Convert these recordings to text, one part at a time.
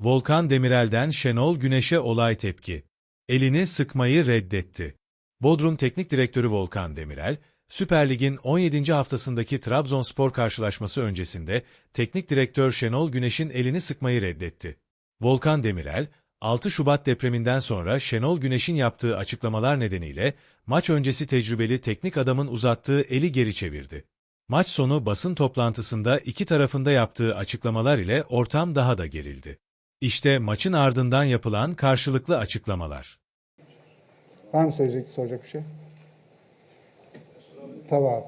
Volkan Demirel'den Şenol Güneş'e olay tepki. Elini sıkmayı reddetti. Bodrum Teknik Direktörü Volkan Demirel, Süper Lig'in 17. haftasındaki Trabzonspor karşılaşması öncesinde teknik direktör Şenol Güneş'in elini sıkmayı reddetti. Volkan Demirel, 6 Şubat depreminden sonra Şenol Güneş'in yaptığı açıklamalar nedeniyle maç öncesi tecrübeli teknik adamın uzattığı eli geri çevirdi. Maç sonu basın toplantısında iki tarafında yaptığı açıklamalar ile ortam daha da gerildi. İşte maçın ardından yapılan karşılıklı açıklamalar. Var mı söyleyecek, soracak bir şey? Tabii abi.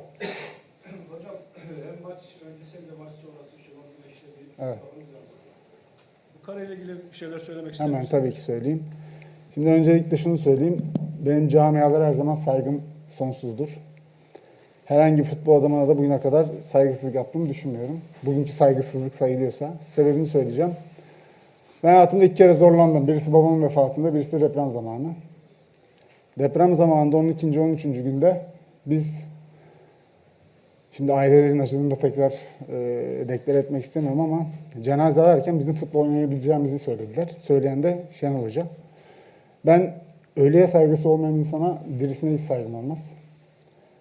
Hocam hem maç öncesi hem de maç sonrası Şenol Güneş'le bir Evet. Bu kareyle ilgili bir şeyler söylemek ister Hemen tabii ki söyleyeyim. Şimdi öncelikle şunu söyleyeyim. Benim camialara her zaman saygım sonsuzdur. Herhangi bir futbol adamına da bugüne kadar saygısızlık yaptığımı düşünmüyorum. Bugünkü saygısızlık sayılıyorsa. Sebebini söyleyeceğim. Ben hayatımda iki kere zorlandım. Birisi babamın vefatında, birisi de deprem zamanı. Deprem zamanında 12. 13. günde biz Şimdi ailelerin acılığını da tekrar e, deklar etmek istemiyorum ama cenaze ararken bizim futbol oynayabileceğimizi söylediler. Söyleyen de Şenol Hoca. Ben ölüye saygısı olmayan insana dirisine hiç saygım olmaz.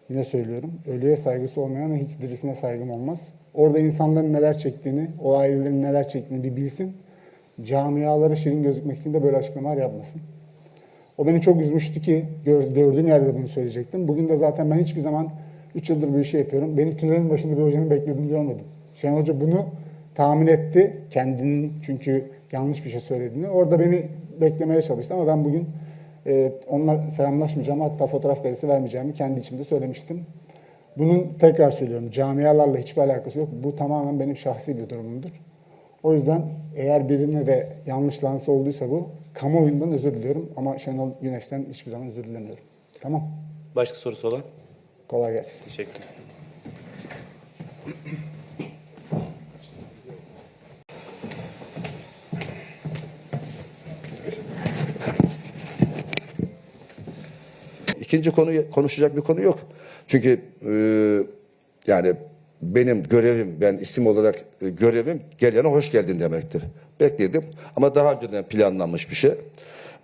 Yine söylüyorum. Ölüye saygısı olmayana hiç dirisine saygım olmaz. Orada insanların neler çektiğini, o ailelerin neler çektiğini bir bilsin. Camialara şirin gözükmek için de böyle açıklamalar yapmasın. O beni çok üzmüştü ki gör, gördüğüm yerde bunu söyleyecektim. Bugün de zaten ben hiçbir zaman 3 yıldır bu işi yapıyorum. Beni tünelin başında bir hocanın beklediğini görmedim. Şenol Hoca bunu tahmin etti. Kendinin çünkü yanlış bir şey söylediğini. Orada beni beklemeye çalıştı ama ben bugün e, onunla selamlaşmayacağım. Hatta fotoğraf karesi vermeyeceğimi kendi içimde söylemiştim. Bunun tekrar söylüyorum camialarla hiçbir alakası yok. Bu tamamen benim şahsi bir durumumdur. O yüzden eğer birine de yanlış lanse olduysa bu kamuoyundan özür diliyorum ama Şenol Güneş'ten hiçbir zaman özür dilemiyorum. Tamam. Başka sorusu olan? Kolay gelsin. Teşekkür İkinci konu konuşacak bir konu yok. Çünkü e, yani benim görevim, ben isim olarak e, görevim gelene hoş geldin demektir. Bekledim ama daha önceden planlanmış bir şey.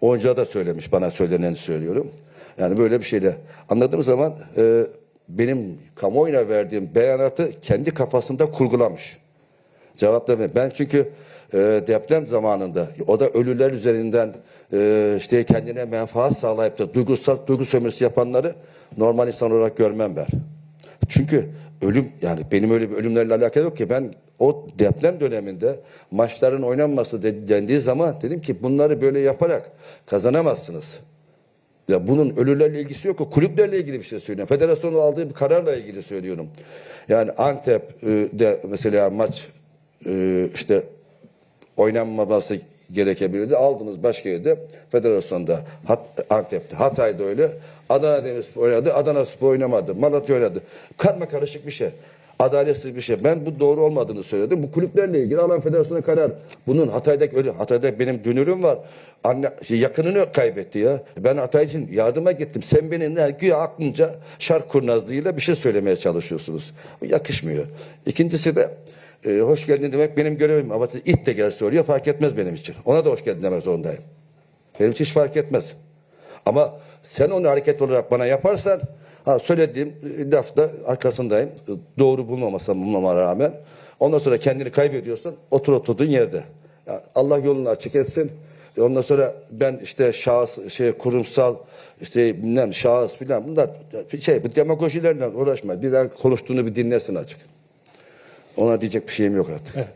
Oyuncuya da söylemiş, bana söyleneni söylüyorum. Yani böyle bir şeyle anladığım zaman e, benim kamuoyuna verdiğim beyanatı kendi kafasında kurgulamış. Cevap ben çünkü e, deprem zamanında o da ölüler üzerinden e, işte kendine menfaat sağlayıp da duygusal duygu sömürüsü yapanları normal insan olarak görmem ben. Çünkü ölüm yani benim öyle bir ölümlerle alakalı yok ki ben o deprem döneminde maçların oynanması de- dendiği zaman dedim ki bunları böyle yaparak kazanamazsınız. Ya bunun ölülerle ilgisi yok. O kulüplerle ilgili bir şey söylüyorum. Federasyonun aldığı bir kararla ilgili söylüyorum. Yani Antep'de mesela maç e, işte oynanmaması gerekebilirdi. Aldınız başka yerde federasyonda Hat, Antep'te Hatay'da öyle. Adana Demirspor oynadı. Adana Spor oynamadı. Malatya oynadı. Karma karışık bir şey. Adaletsiz bir şey. Ben bu doğru olmadığını söyledim. Bu kulüplerle ilgili alan federasyona karar. Bunun Hatay'daki öyle. Hatay'da benim dünürüm var. Anne şey, yakınını kaybetti ya. Ben Hatay için yardıma gittim. Sen beni ne güya aklınca şark kurnazlığıyla bir şey söylemeye çalışıyorsunuz. Bu yakışmıyor. İkincisi de e, hoş geldin demek benim görevim. Ama it de gelse oraya fark etmez benim için. Ona da hoş geldin demek zorundayım. Benim için hiç fark etmez. Ama sen onu hareket olarak bana yaparsan ha, söylediğim lafta arkasındayım. Doğru bulmamasam bulmama rağmen. Ondan sonra kendini kaybediyorsan otur oturduğun yerde. Ya Allah yolunu açık etsin. E, Ondan sonra ben işte şahıs, şey kurumsal, işte bilmem şahıs filan bunlar şey bu demagojilerle uğraşma. Bir konuştuğunu bir dinlesin açık. Ona diyecek bir şeyim yok artık. Evet.